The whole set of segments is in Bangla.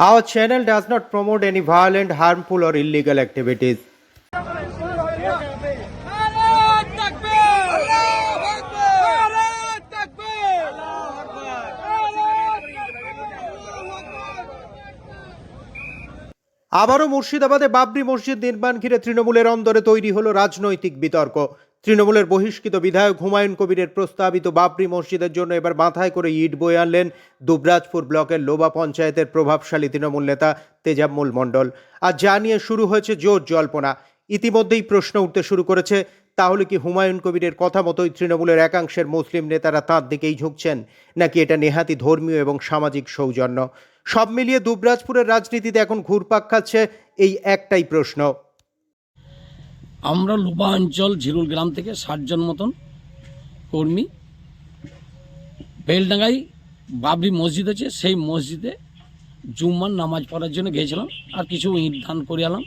Our channel does not promote any violent, harmful, or illegal activities. আবারও মুর্শিদাবাদে বাবরি মসজিদ নির্মাণ ঘিরে তৃণমূলের অন্দরে তৈরি হলো রাজনৈতিক বিতর্ক তৃণমূলের বহিষ্কৃত বিধায়ক হুমায়ুন কবিরের প্রস্তাবিত বাবরি মসজিদের জন্য এবার মাথায় করে ইট বয়ে আনলেন দুবরাজপুর ব্লকের লোবা পঞ্চায়েতের প্রভাবশালী তৃণমূল নেতা তেজাম্মুল মণ্ডল। আর যা নিয়ে শুরু হয়েছে জোর জল্পনা। ইতিমধ্যেই প্রশ্ন উঠতে শুরু করেছে, তাহলে কি হুমায়ুন কবিরের কথা মতোই তৃণমূলের একাংশের মুসলিম নেতারা তাঁর দিকেই ঝুঁকছেন? নাকি এটা নেহাতি ধর্মীয় এবং সামাজিক সৌজন্য? সব মিলিয়ে দুবরাজপুরের রাজনীতিতে এখন ঘুরপাক খাচ্ছে এই একটাই প্রশ্ন। আমরা লোবা অঞ্চল ঝিরুল গ্রাম থেকে ষাটজন মতন কর্মী। বেলডাঙ্গাই বাবরি মসজিদ আছে, সেই মসজিদে জুম্মার নামাজ পড়ার জন্য গিয়েছিলাম আর কিছু ইট দান করে এলাম।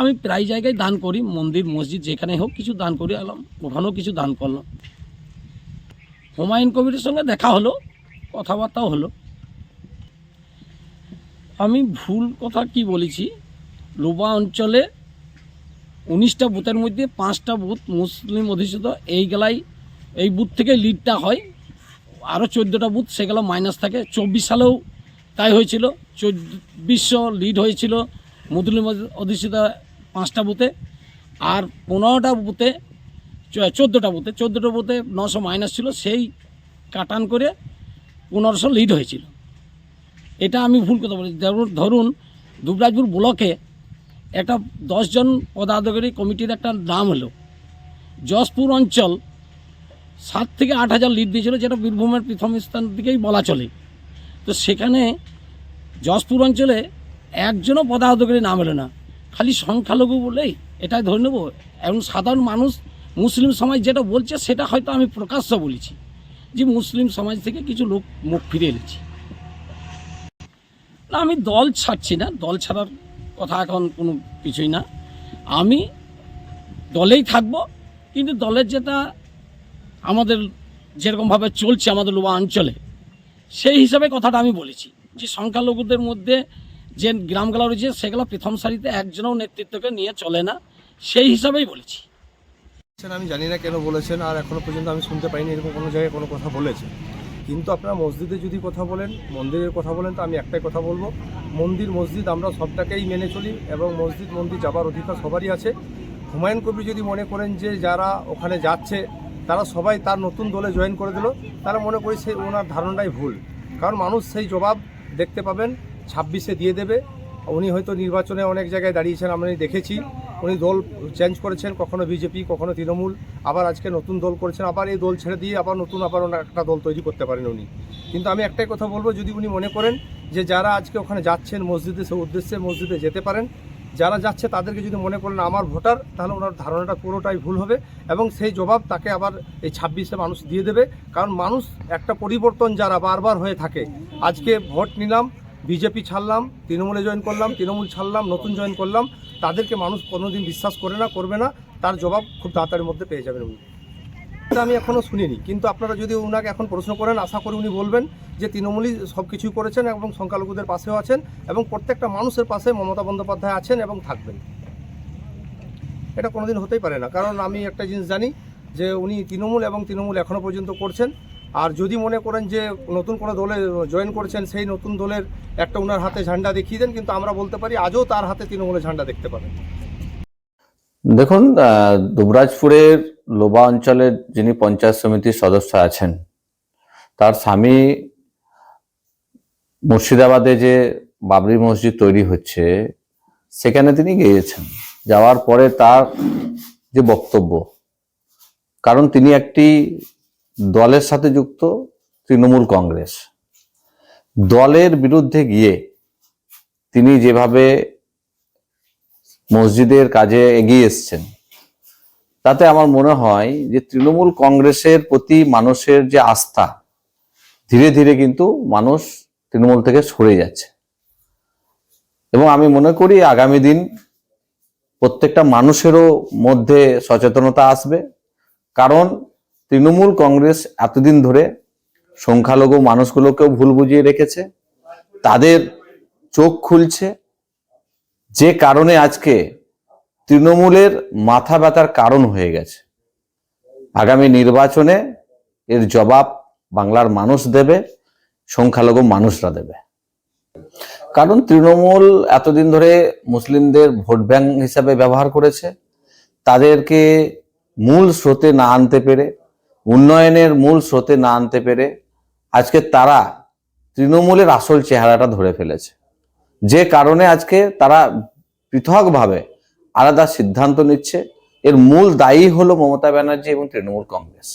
আমি প্রায় জায়গায় দান করি, মন্দির, মসজিদ যেখানে হোক কিছু দান করে এলাম, ওখানেও কিছু দান করলাম। হুমায়ুন কবিরের সঙ্গে দেখা হলো, কথাবার্তাও হলো। আমি ভুল কথা কি বলেছি? লোবা অঞ্চলে উনিশটা বুথের মধ্যে পাঁচটা বুথ মুসলিম অধিষ্ঠিত। এইগুলাই এই বুথ থেকে লিডটা হয়। আরও চোদ্দোটা বুথ সেগুলো মাইনাস থাকে। চব্বিশ সালেও তাই হয়েছিল। চব্বিশশো লিড হয়েছিল মুসলিম অধিষ্ঠিত পাঁচটা বুথে। আর পনেরোটা বুথে চোদ্দোটা বুথে চোদ্দোটা বুথে নশো মাইনাস ছিল। সেই কাটান করে পনেরোশো লিড হয়েছিল। এটা আমি ভুল কথা বলি ধরুন- ধরুন দুবরাজপুর ব্লকে একটা দশজন পদাধিকারী কমিটির একটা নাম হলো। যশপুর অঞ্চল সাত থেকে আট হাজার লিড দিয়েছিল, যেটা বীরভূমের প্রথম স্থান দিকেই বলা চলে। তো সেখানে যশপুর অঞ্চলে একজনও পদাধিকারী নাম এলো না। খালি সংখ্যালঘু বলেই এটাই ধরে নেব। এবং সাধারণ মানুষ মুসলিম সমাজ যেটা বলছে, সেটা হয়তো আমি প্রকাশ্য বলেছি যে মুসলিম সমাজ থেকে কিছু লোক মুখ ফিরে এনেছি। না, আমি দল ছাড়ছি না। দল ছাড়ার কথা এখন কোনো কিছুই না। আমি দলেই থাকব, কিন্তু দলের যেটা আমাদের যেরকমভাবে চলছে আমাদের লোবা অঞ্চলে, সেই হিসাবে কথাটা আমি বলেছি যে সংখ্যালঘুদের মধ্যে যে গ্রামগুলো রয়েছে সেগুলো প্রথম সারিতে একজনও নেতৃত্বকে নিয়ে চলে না, সেই হিসাবেই বলেছি। আমি জানি না কেন বলেছেন, আর এখনও পর্যন্ত আমি শুনতে পাইনি, এরকম কোনো জায়গায় কোনো কথা বলেছেন। কিন্তু আপনারা মসজিদে যদি কথা বলেন, মন্দিরের কথা বলেন, তো আমি একটাই কথা বলব। মন্দির, মসজিদ, আমরা সবটাকেই মেনে চলি এবং মসজিদ, মন্দির যাবার অধিকার সবারই আছে। হুমায়ুন কবির যদি মনে করেন যে যারা ওখানে যাচ্ছে, তারা সবাই তার নতুন দলে জয়েন করে দিল, তারা মনে করি সেই ওনার ধারণাটাই ভুল। কারণ মানুষ সেই জবাব দেখতে পাবেন, ছাব্বিশে দিয়ে দেবে। উনি হয়তো নির্বাচনে অনেক জায়গায় দাঁড়িয়েছেন, আমরা দেখেছি। উনি দল চেঞ্জ করেছেন, কখনো বিজেপি কখনো তৃণমূল, আবার আজকে নতুন দল করেছেন, আবার এই দল ছেড়ে দিয়ে আবার নতুন, আবার একটা দল তৈরি করতে পারেন উনি। কিন্তু আমি একটাই কথা বলব, যদি উনি মনে করেন যে যারা আজকে ওখানে যাচ্ছেন মসজিদে, সে উদ্দেশ্যে মসজিদে যেতে পারেন, যারা যাচ্ছে তাদেরকে যদি মনে করেন আমার ভোটার, তাহলে ওনার ধারণাটা পুরোটাই ভুল হবে এবং সেই জবাব তাকে আবার এই ছাব্বিশে মানুষ দিয়ে দেবে। কারণ মানুষ একটা পরিবর্তন যারা বারবার হয়ে থাকে, আজকে ভোট নিলাম বিজেপি ছাড়লাম, তৃণমূলে জয়েন করলাম, তৃণমূল ছাড়লাম, নতুন জয়েন করলাম, তাদেরকে মানুষ কোনোদিন বিশ্বাস করে না, করবে না, তার জবাব খুব তাড়াতাড়ির মধ্যে পেয়ে যাবেন উনি। এটা আমি এখনও শুনিনি, কিন্তু আপনারা যদি ওনাকে এখন প্রশ্ন করেন, আশা করি উনি বলবেন যে তৃণমূলই সব কিছুই করেছেন এবং সংখ্যালঘুদের পাশেও আছেন এবং প্রত্যেকটা মানুষের পাশে মমতা বন্দ্যোপাধ্যায় আছেন এবং থাকবেন। এটা কোনোদিন হতেই পারে না, কারণ আমি একটা জিনিস জানি যে উনি তৃণমূল এবং তৃণমূল এখনও পর্যন্ত করছেন। আর যদি মনে করেন যে নতুন কোনো দলে জয়েন করেছেন, সেই নতুন দলের একটা ওনার হাতে ঝান্ডা দেখিয়ে দেন, কিন্তু আমরা বলতে পারি আজও তার হাতে তৃণমূলের ঝান্ডা দেখতে পাবেন। দেখুন দুবরাজপুরের লোবা অঞ্চলের যিনি পঞ্চায়েত সমিতির সদস্য আছেন, তার স্বামী মুর্শিদাবাদে যে বাবরি মসজিদ তৈরি হচ্ছে, সেখানে তিনি গিয়েছেন। যাওয়ার পরে তার যে বক্তব্য, কারণ তিনি একটি দলের সাথে যুক্ত তৃণমূল কংগ্রেস। দলের বিরুদ্ধে গিয়ে তিনি যেভাবে মসজিদের কাজে এগিয়ে এসছেন, তাতে আমার মনে হয় যে তৃণমূল কংগ্রেসের প্রতি মানুষের যে আস্থা, ধীরে ধীরে কিন্তু মানুষ তৃণমূল থেকে সরে যাচ্ছে। এবং আমি মনে করি আগামী দিন প্রত্যেকটা মানুষেরও মধ্যে সচেতনতা আসবে, কারণ তৃণমূল কংগ্রেস এতদিন ধরে সংখ্যালঘু মানুষগুলোকেও ভুল বুঝিয়ে রেখেছে, তাদের চোখ খুলছে। যে কারণে আজকে তৃণমূলের মাথা ব্যথার কারণ হয়ে গেছে। আগামী নির্বাচনে এর জবাব বাংলার মানুষ দেবে, সংখ্যালঘু মানুষরা দেবে। কারণ তৃণমূল এতদিন ধরে মুসলিমদের ভোট ব্যাংক হিসাবে ব্যবহার করেছে, তাদেরকে মূল স্রোতে না আনতে পেরে উন্নয়নের মূল স্রোতে না আনতে পেরে আজকে তারা তৃণমূলের আসল চেহারাটা ধরে ফেলেছে। যে কারণে আজকে তারা পৃথকভাবে আলাদা সিদ্ধান্ত নিচ্ছে। এর মূল দায়ী হলো মমতা ব্যানার্জি এবং তৃণমূল কংগ্রেস।